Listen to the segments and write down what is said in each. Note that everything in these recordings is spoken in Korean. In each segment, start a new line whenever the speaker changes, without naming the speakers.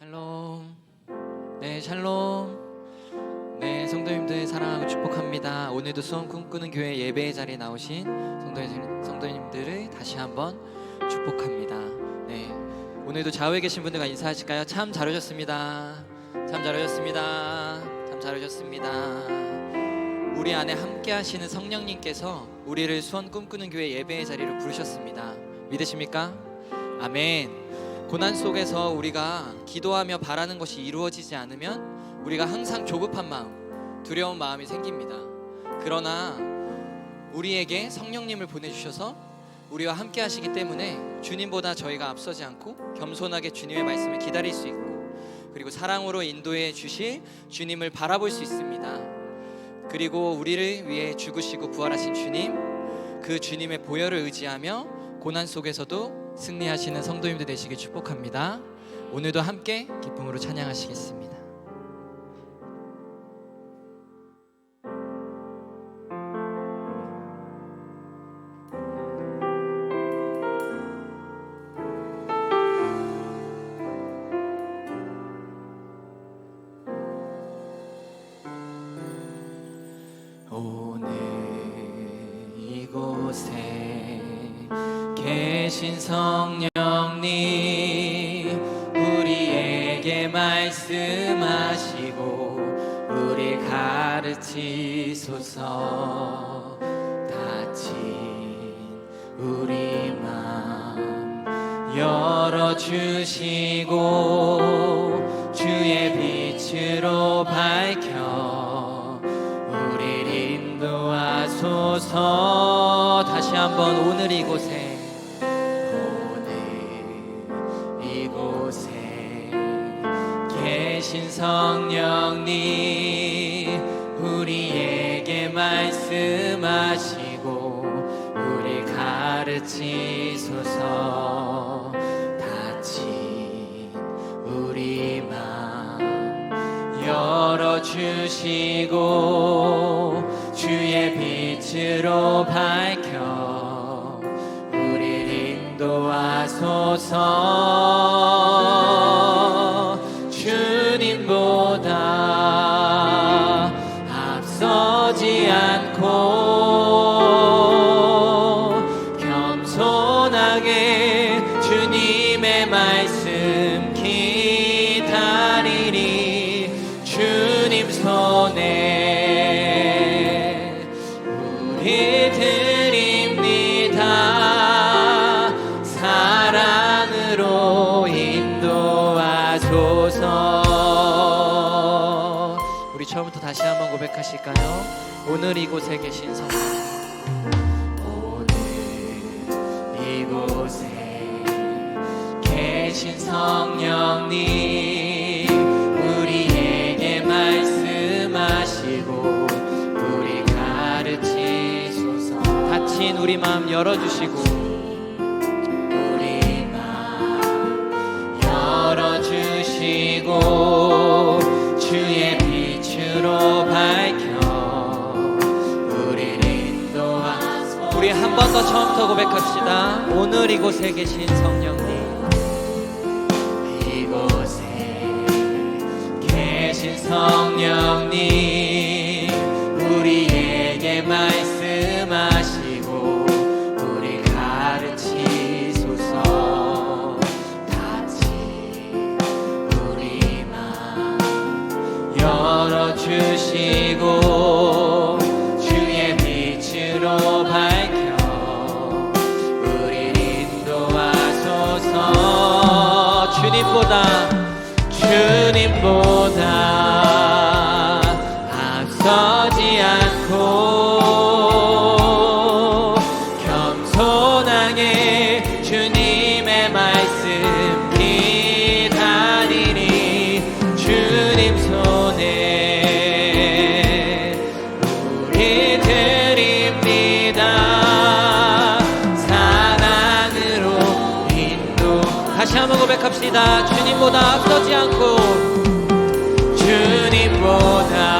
샬롬. 네, 샬롬. 네, 성도님들 사랑하고 축복합니다. 오늘도 수원 꿈꾸는 교회 예배의 자리에 나오신 성도님, 성도님들을 다시 한번 축복합니다. 네, 오늘도 좌우에 계신 분들과 인사하실까요? 참 잘 오셨습니다. 참 잘 오셨습니다. 참 잘 오셨습니다. 우리 안에 함께 하시는 성령님께서 우리를 수원 꿈꾸는 교회 예배의 자리로 부르셨습니다. 믿으십니까? 아멘. 고난 속에서 우리가 기도하며 바라는 것이 이루어지지 않으면 우리가 항상 조급한 마음, 두려운 마음이 생깁니다. 그러나 우리에게 성령님을 보내주셔서 우리와 함께 하시기 때문에 주님보다 저희가 앞서지 않고 겸손하게 주님의 말씀을 기다릴 수 있고 그리고 사랑으로 인도해 주실 주님을 바라볼 수 있습니다. 그리고 우리를 위해 죽으시고 부활하신 주님, 그 주님의 보혈을 의지하며 고난 속에서도 승리하시는 성도님들 되시길 축복합니다. 오늘도 함께 기쁨으로 찬양하시겠습니다. 오늘 이곳에 계신 성령님 우리에게 말씀하시고 우리 가르치소서. 다친 우리 마음 열어주시고 주의 빛으로 밝혀 우리를 인도하소서. 다시 한번 오늘 이곳에 계신 성령님 우리에게 말씀하시고 우리 가르치소서. 다친 우리 마음 열어주시고 주의 빛으로 밝혀 우리 인도하소서 고백하실까요? 오늘 이곳에 계신 성령 오늘 이곳에 계신 성령님 우리에게 말씀하시고 우리 가르치소서 다친 우리 마음 열어주시고 번 더 처음부터 고백합시다. 오늘 이곳에 계신 성령님. 이곳에 계신 성령님. 우리에게 말씀하시고 우리 가르치소서. 다친 우리 마음 열어주시고 주의 빛으로 밝 주님보다 주님보다 한번 고백합시다. 주님보다 앞서지 않고. 주님보다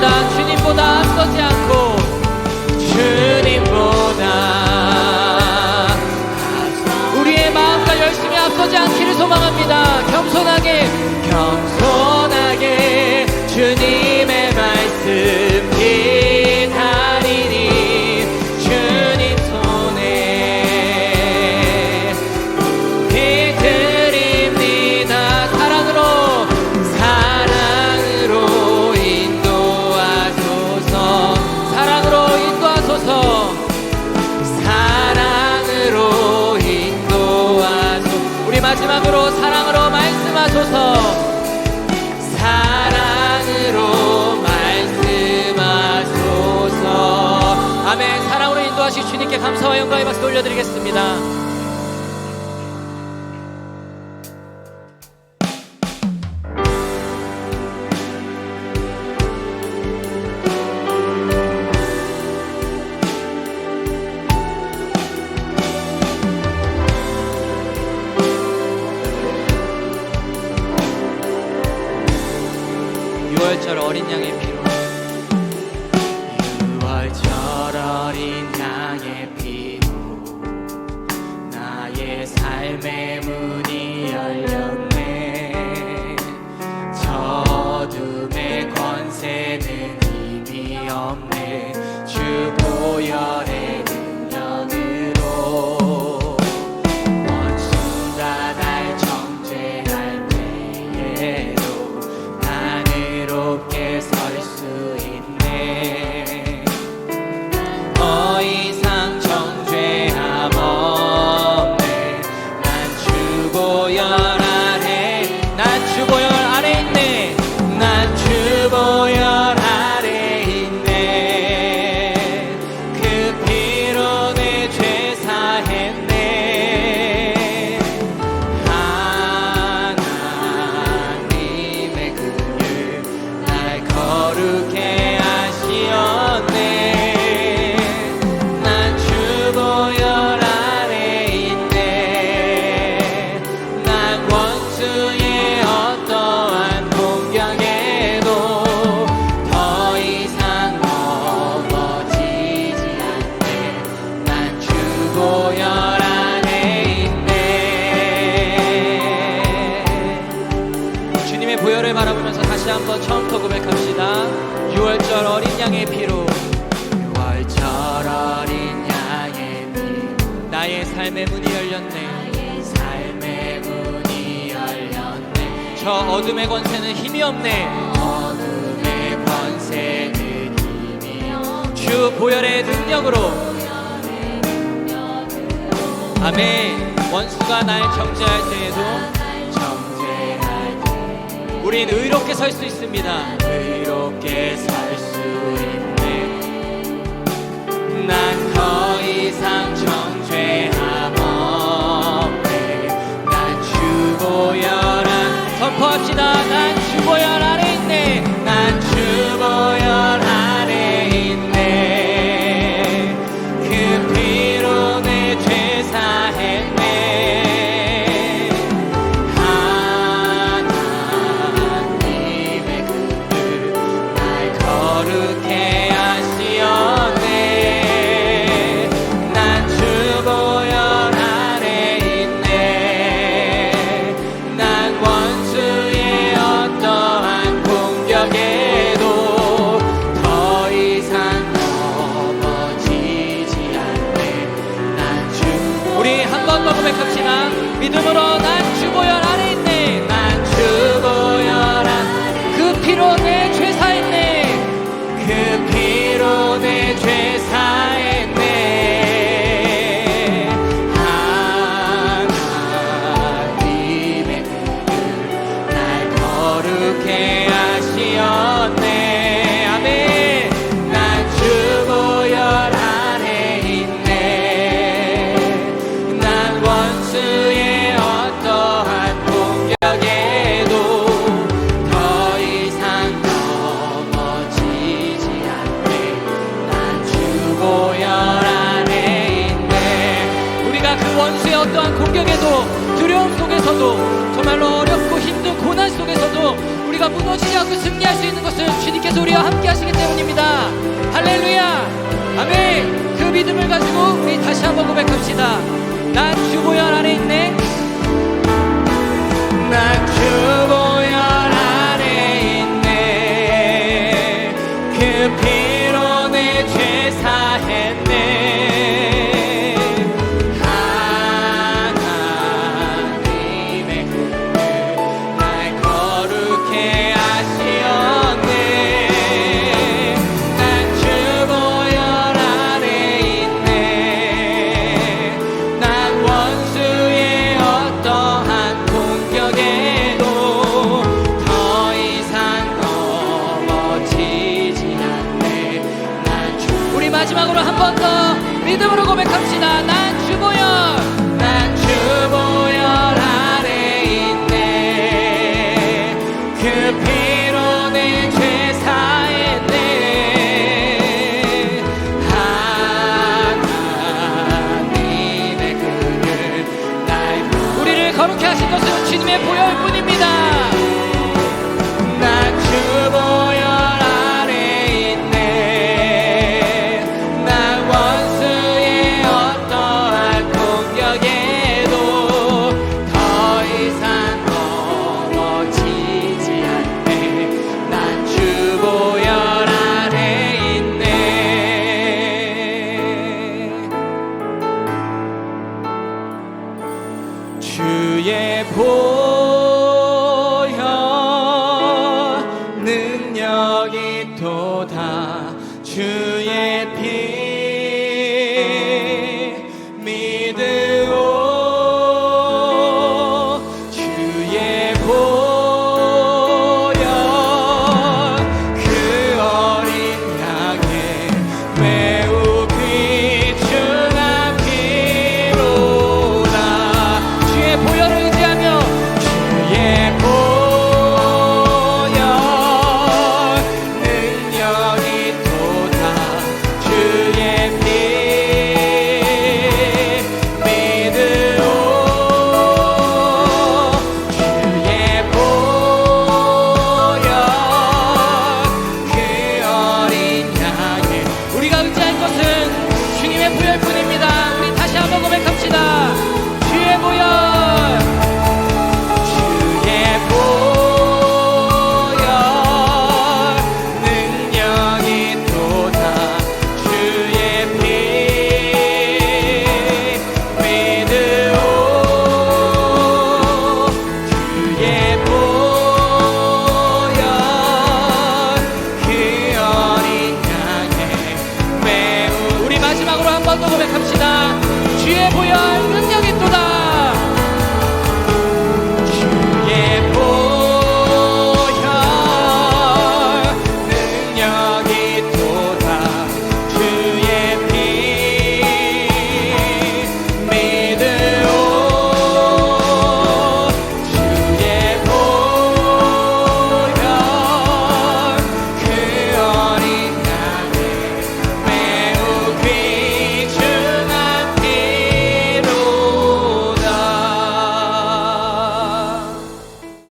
dodge 사랑으로 인도하시 주님께 감사와 영광의 박수 돌려드리겠습니다. 6절을 바라보면서 다시 한번 처음부터 고백합시다. 6월절 어린 양의 피로 6월절 어린 양의 피. 나의 삶의 문이 열렸네. 나의 삶의 문이 열렸네. 저 어둠의 권세는 힘이 없네. 어둠의 권세는 힘이 없네. 주 보혈의 능력으로. 아멘. 원수가 날 정죄할 때에도 우린 의롭게 살수 있습니다. 의롭게 살 수 있네. 난 더 이상 정죄함 없네. 난 주보혈한 선포합시다. 난 주보혈 믿음으로 날 넘어지지 않고 승리할 수 있는 것을